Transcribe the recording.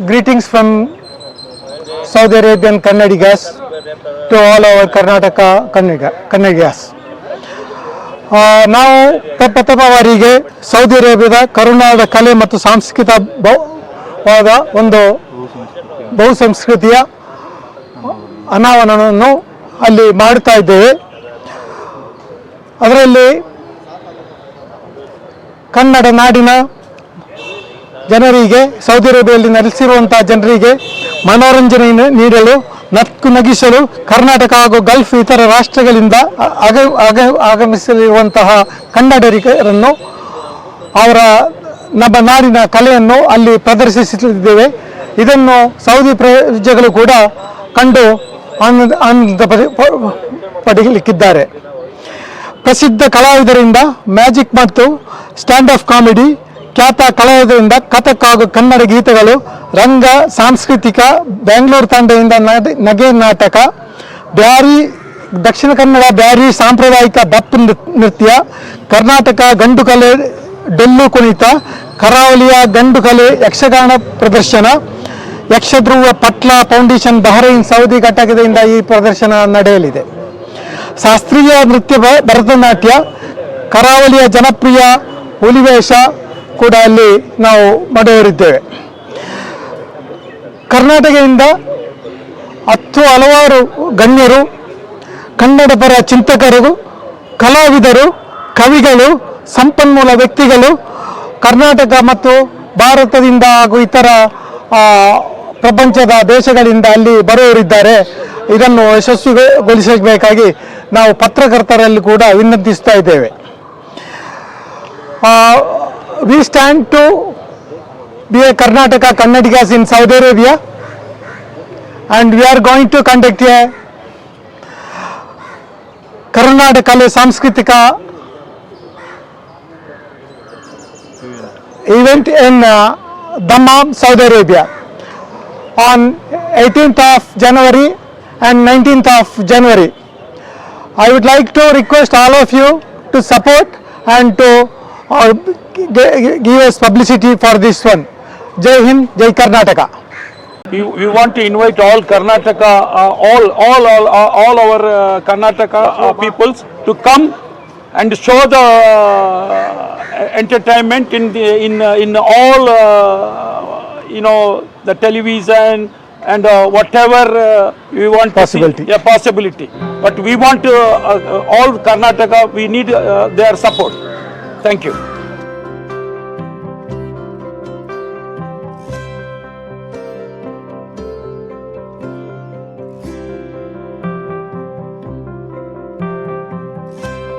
greetings from Saudi Arabian Kannadigas to all our Karnataka Kannadiga- Kannadigas. ನಾವು ಪ್ರಪ್ರಥಮವಾರಿಗೆ Saudi ಅರೇಬಿಯಾದ ಕರುಣಾದ ಕಲೆ ಮತ್ತು ಸಾಂಸ್ಕೃತಿಕ ವಾದ ಒಂದು ಬಹುಸಂಸ್ಕೃತಿಯ ಅನಾವರಣವನ್ನು ಅಲ್ಲಿ ಮಾಡುತ್ತಾ ಇದ್ದೇವೆ ಅದರಲ್ಲಿ ಕನ್ನಡ ನಾಡಿನ ಜನರಿಗೆ, ಸೌದಿ ಅರೇಬಿಯಲ್ಲಿ ನೆಲೆಸಿರುವಂತಹ ಜನರಿಗೆ ಮನೋರಂಜನೆ ನೀಡಲು, ನಕ್ಕು ನಗಿಸಲು ಕರ್ನಾಟಕ ಹಾಗೂ ಗಲ್ಫ್ ಇತರ ರಾಷ್ಟ್ರಗಳಿಂದ ಆಗ ಆಗ ಆಗಮಿಸಲಿರುವಂತಹ ಕನ್ನಡಿಗರನ್ನು, ಅವರ ನಮ್ಮ ನಾಡಿನ ಕಲೆಯನ್ನು ಅಲ್ಲಿ ಪ್ರದರ್ಶಿಸುತ್ತಿದ್ದೇವೆ ಇದನ್ನು ಸೌದಿ ಪ್ರಜೆಗಳು ಕೂಡ ಕಂಡು ಆನಂದ ಆನಂದ ಪಡೆಯಲಿಕ್ಕಿದ್ದಾರೆ ಪ್ರಸಿದ್ಧ ಕಲಾವಿದರಿಂದ ಮ್ಯಾಜಿಕ್ ಮತ್ತು ಸ್ಟ್ಯಾಂಡ್ ಅಪ್ ಕಾಮಿಡಿ ಖ್ಯಾತ ಕಲಾವಿದರಿಂದ ಕಥಕ್ ಹಾಗೂ ಕನ್ನಡ ಗೀತೆಗಳು, ರಂಗ, ಸಾಂಸ್ಕೃತಿಕ, ಬೆಂಗಳೂರು ತಂಡದಿಂದ ನಗೆ ನಾಟಕ, ಬ್ಯಾರಿ, ದಕ್ಷಿಣ ಕನ್ನಡ ಬ್ಯಾರಿ ಸಾಂಪ್ರದಾಯಿಕ ದಪ್ಪು ನೃತ್ಯ, ಕರ್ನಾಟಕ ಗಂಡು ಕಲೆ, ಡೊಳ್ಳು ಕುಣಿತ, ಕರಾವಳಿಯ ಗಂಡು ಕಲೆ ಯಕ್ಷಗಾನ ಪ್ರದರ್ಶನ, Yakshadhruva Patla foundation Bahrain Saudi ಘಟಕದಿಂದ ಈ ಪ್ರದರ್ಶನ ನಡೆಯಲಿದೆ. ಶಾಸ್ತ್ರೀಯ ನೃತ್ಯ ಭರತನಾಟ್ಯ, ಕರಾವಳಿಯ ಜನಪ್ರಿಯ ಹುಲಿವೇಷ ಕೂಡ ಅಲ್ಲಿ ನಾವು ಮಾಡುವರಿದ್ದೇವೆ ಕರ್ನಾಟಕದಿಂದ ಹತ್ತು ಹಲವಾರು ಗಣ್ಯರು, ಕನ್ನಡ ಪರ ಚಿಂತಕರು, ಕಲಾವಿದರು, ಕವಿಗಳು, ಸಂಪನ್ಮೂಲ ವ್ಯಕ್ತಿಗಳು, ಕರ್ನಾಟಕ ಮತ್ತು ಭಾರತದಿಂದ ಹಾಗೂ ಇತರ ಪ್ರಪಂಚದ ದೇಶಗಳಿಂದ ಅಲ್ಲಿ ಬರುವವರಿದ್ದಾರೆ. ಇದನ್ನು ಯಶಸ್ವಿಗೊಳಿಸಬೇಕಾಗಿ ನಾವು ಪತ್ರಕರ್ತರಲ್ಲಿ ಕೂಡ ವಿನಂತಿಸ್ತಾ ಇದ್ದೇವೆ. We stand to be a Karnataka Kannadigas in Saudi Arabia and we are going to conduct a Karnataka ಕಲೆ ಸಾಂಸ್ಕೃತಿಕ event in uh, Dammam, Saudi Arabia on 18th of January and 19th of January. I would like to request all of you to support and uh, give us publicity for this one. Jai Hind, Jai Karnataka. We, we want to invite all Karnataka, uh, all, all, all, uh, all our uh, Karnataka uh, peoples to come and show the uh, entertainment in the, in, uh, in all, uh, you know, the television and uh, whatever uh, we want Possibility. to see. Yeah, possibility. But we want to, uh, uh, all Karnataka, we need uh, their support. Thank you.